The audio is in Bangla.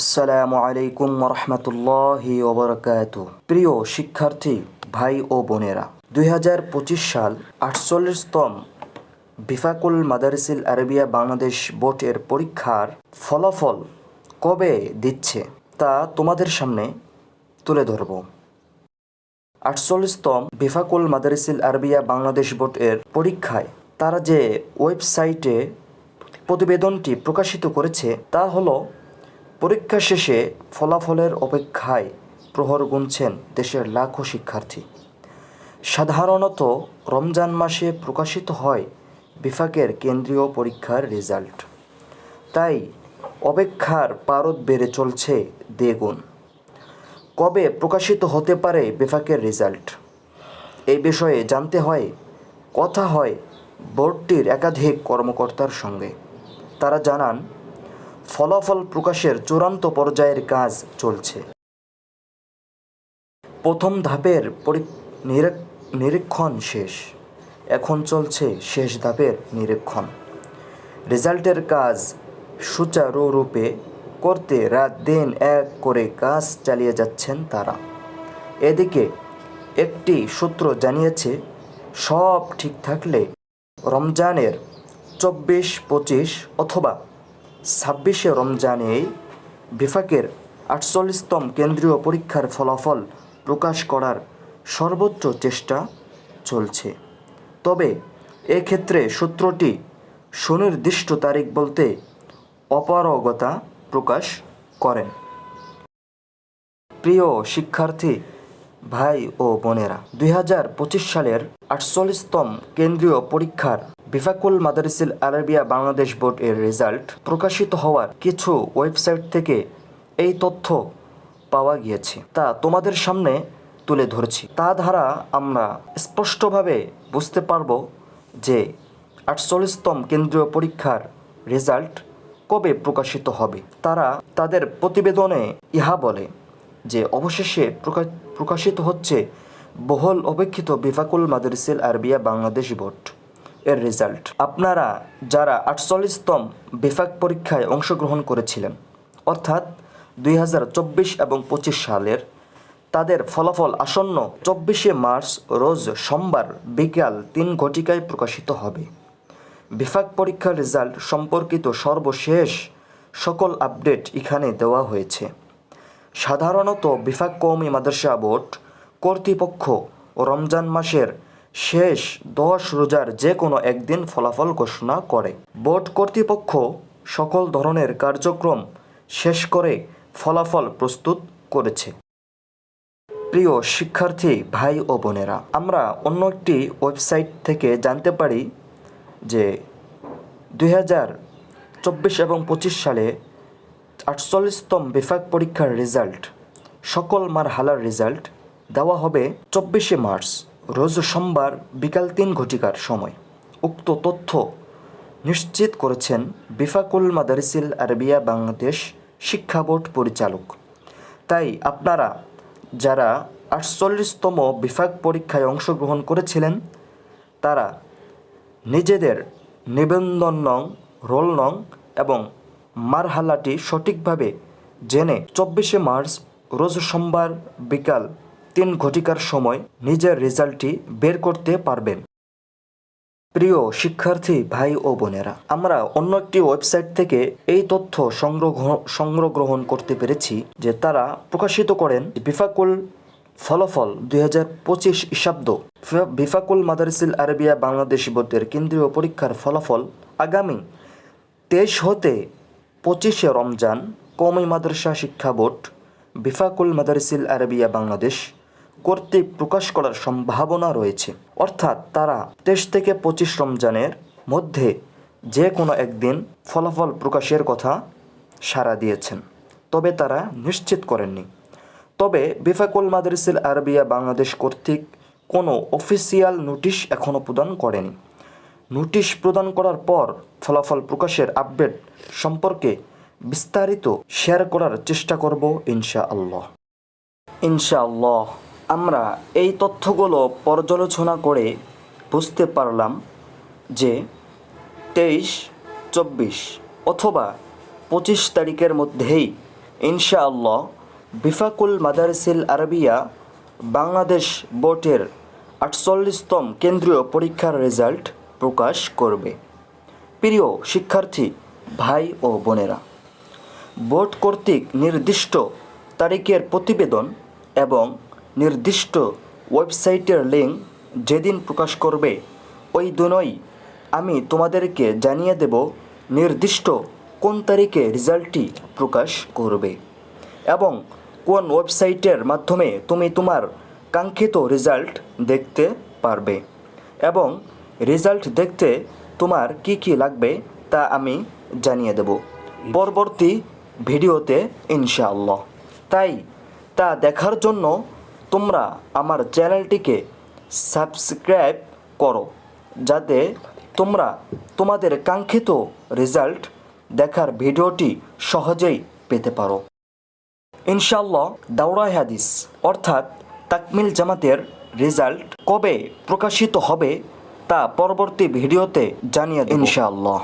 আসসালামু আলাইকুম রহমতুল্লাহি ওবরকাত প্রিয় শিক্ষার্থী, ভাই ও বোনেরা, দুই হাজার পঁচিশ সাল আটচল্লিশতম বিফাকুল মাদারিসিল আরবিয়া বাংলাদেশ বোর্ডের পরীক্ষার ফলাফল কবে দিচ্ছে তা তোমাদের সামনে তুলে ধরব। আটচল্লিশতম বিফাকুল মাদারিসিল আরবিয়া বাংলাদেশ বোর্ডের পরীক্ষায় তারা যে ওয়েবসাইটে প্রতিবেদনটি প্রকাশিত করেছে তা হলো পরীক্ষা শেষে ফলাফলের অপেক্ষায় প্রহর গুনছেন দেশের লাখো শিক্ষার্থী। সাধারণত রমজান মাসে প্রকাশিত হয় বিফাকের কেন্দ্রীয় পরীক্ষার রেজাল্ট। তাই অপেক্ষার পারদ বেড়ে চলছে দ্বিগুণ। কবে প্রকাশিত হতে পারে বিফাকের রেজাল্ট? এই বিষয়ে জানতে হয়, কথা হয় বোর্ডটির একাধিক কর্মকর্তার সঙ্গে। তারা জানান ফলাফল প্রকাশের চূড়ান্ত পর্যায়ের কাজ চলছে। প্রথম ধাপের পরি- নিরীক- নিরীক্ষণ শেষ। এখন চলছে শেষ ধাপের নিরীক্ষণ। রেজাল্টের কাজ সুচারুরূপে করতে রাত দিন এক করে কাজ চালিয়ে যাচ্ছেন তারা। এদিকে একটি সূত্র জানিয়েছে, সব ঠিক থাকলে রমজানের চব্বিশ, পঁচিশ অথবা ছাব্বিশে রমজানেই বিফাকের আটচল্লিশতম কেন্দ্রীয় পরীক্ষার ফলাফল প্রকাশ করার সর্বোচ্চ চেষ্টা চলছে। তবে এক্ষেত্রে সূত্রটি সুনির্দিষ্ট তারিখ বলতে অপারগতা প্রকাশ করেন। প্রিয় শিক্ষার্থী, ভাই ও বোনেরা, দুই হাজার পঁচিশ সালের আটচল্লিশতম কেন্দ্রীয় পরীক্ষার বিফাকুল মাদারিসিল আরবিয়া বাংলাদেশ বোর্ড এর রেজাল্ট প্রকাশিত হওয়ার কিছু ওয়েবসাইট থেকে এই তথ্য পাওয়া গিয়েছে। তা তোমাদের সামনে তুলে ধরছি। তা দ্বারা আমরা স্পষ্টভাবে বুঝতে পারব যে আটচল্লিশতম কেন্দ্রীয় পরীক্ষার রেজাল্ট কবে প্রকাশিত হবে। তারা তাদের প্রতিবেদনে ইহা বলে যে অবশেষে প্রকা- প্রকাশিত হচ্ছে বহুল অপেক্ষিত বিফাকুল মাদারিসিল আরবিয়া বাংলাদেশ বোর্ড। এর রেজাল্ট আপনারা যারা আটচল্লিশতম বিফাক পরীক্ষায় অংশগ্রহণ করেছিলেন, অর্থাৎ দুই হাজার চব্বিশ এবং পঁচিশ সালের, তাদের ফলাফল আসন্ন চব্বিশে মার্চ রোজ সোমবার বিকাল তিন ঘটিকায় প্রকাশিত হবে। বিফাক পরীক্ষার রেজাল্ট সম্পর্কিত সর্বশেষ সকল আপডেট এখানে দেওয়া হয়েছে। সাধারণত বিফাক কৌমি মাদ্রাসা বোর্ড কর্তৃপক্ষ রমজান মাসের শেষ দশ রোজার যে কোনো একদিন ফলাফল ঘোষণা করে। বোর্ড কর্তৃপক্ষ সকল ধরনের কার্যক্রম শেষ করে ফলাফল প্রস্তুত করেছে। প্রিয় শিক্ষার্থী, ভাই ও বোনেরা, আমরা অন্য একটি ওয়েবসাইট থেকে জানতে পারি যে দুই চব্বিশ এবং পঁচিশ সালে আটচল্লিশতম বিভাগ পরীক্ষার রেজাল্ট, সকল মার হালার রেজাল্ট দেওয়া হবে চব্বিশে মার্চ। রোজ সোমবার বিকাল তিন ঘটিকার সময় উক্ত তথ্য নিশ্চিত করেছেন বিফাকুল মাদারিসিল আরবিয়া বাংলাদেশ শিক্ষা বোর্ড পরিচালক। তাই আপনারা যারা আটচল্লিশতম বিভাগ পরীক্ষায় অংশগ্রহণ করেছিলেন, তারা নিজেদের নিবন্ধন নং, রোল নং এবং মারহালাটি সঠিকভাবে জেনে চব্বিশে মার্চ রোজ সোমবার বিকাল তিন ঘটিকার সময় নিজের রেজাল্টটি বের করতে পারবেন। প্রিয় শিক্ষার্থী ভাই ও বোনেরা, আমরা অন্য একটি ওয়েবসাইট থেকে এই তথ্য সংগ্রহ সংগ্রহ গ্রহণ করতে পেরেছি যে তারা প্রকাশিত করেন বিফাকুল ফলাফল দুই হাজার পঁচিশ ইসাব্দ বিফাকুল মাদারিসিল আরবিয়া বাংলাদেশ বোর্ডের কেন্দ্রীয় পরীক্ষার ফলাফল আগামী তেইশ হতে পঁচিশে রমজান কৌমি মাদ্রাসা শিক্ষা বোর্ড, বিফাকুল মাদারিসিল আরবিয়া বাংলাদেশ কর্তৃক প্রকাশ করার সম্ভাবনা রয়েছে। অর্থাৎ তারা তেইশ থেকে পঁচিশ রমজানের মধ্যে যে কোনো একদিন ফলাফল প্রকাশের কথা সাড়া দিয়েছেন। তবে তারা নিশ্চিত করেননি। তবে বিফাকুল মাদারিসিল আরবিয়া বাংলাদেশ কর্তৃক কোনো অফিসিয়াল নোটিশ এখনও প্রদান করেনি। নোটিশ প্রদান করার পর ফলাফল প্রকাশের আপডেট সম্পর্কে বিস্তারিত শেয়ার করার চেষ্টা করব ইনশাআল্লাহ। ইনশাআল্লাহ। আমরা এই তথ্যগুলো পর্যালোচনা করে বুঝতে পারলাম যে তেইশ, চব্বিশ অথবা পঁচিশ তারিখের মধ্যেই ইনশাআল্লাহ বিফাকুল মাদারসিল আরবিয়া বাংলাদেশ বোর্ডের আটচল্লিশতম কেন্দ্রীয় পরীক্ষার রেজাল্ট প্রকাশ করবে। প্রিয় শিক্ষার্থী, ভাই ও বোনেরা, বোর্ড কর্তৃক নির্দিষ্ট তারিখের প্রতিবেদন এবং নির্দিষ্ট ওয়েবসাইটের লিঙ্ক যেদিন প্রকাশ করবে ওই দিনই আমি তোমাদেরকে জানিয়ে দেব নির্দিষ্ট কোন তারিখে রেজাল্টটি প্রকাশ করবে এবং কোন ওয়েবসাইটের মাধ্যমে তুমি তোমার কাঙ্ক্ষিত রেজাল্ট দেখতে পারবে এবং রেজাল্ট দেখতে তোমার কি কি লাগবে তা আমি জানিয়ে দেব পরবর্তী ভিডিওতে ইনশাআল্লাহ। তাই তা দেখার জন্য তোমরা আমার চ্যানেলটিকে সাবস্ক্রাইব করো, যাতে তোমরা তোমাদের কাঙ্ক্ষিত রেজাল্ট দেখার ভিডিওটি সহজেই পেতে পারো। ইনশাল্লাহ দাওরা হাদিস, অর্থাৎ তাকমিল জামাতের রেজাল্ট কবে প্রকাশিত হবে তা পরবর্তী ভিডিওতে জানিয়ে ইনশাআল্লাহ।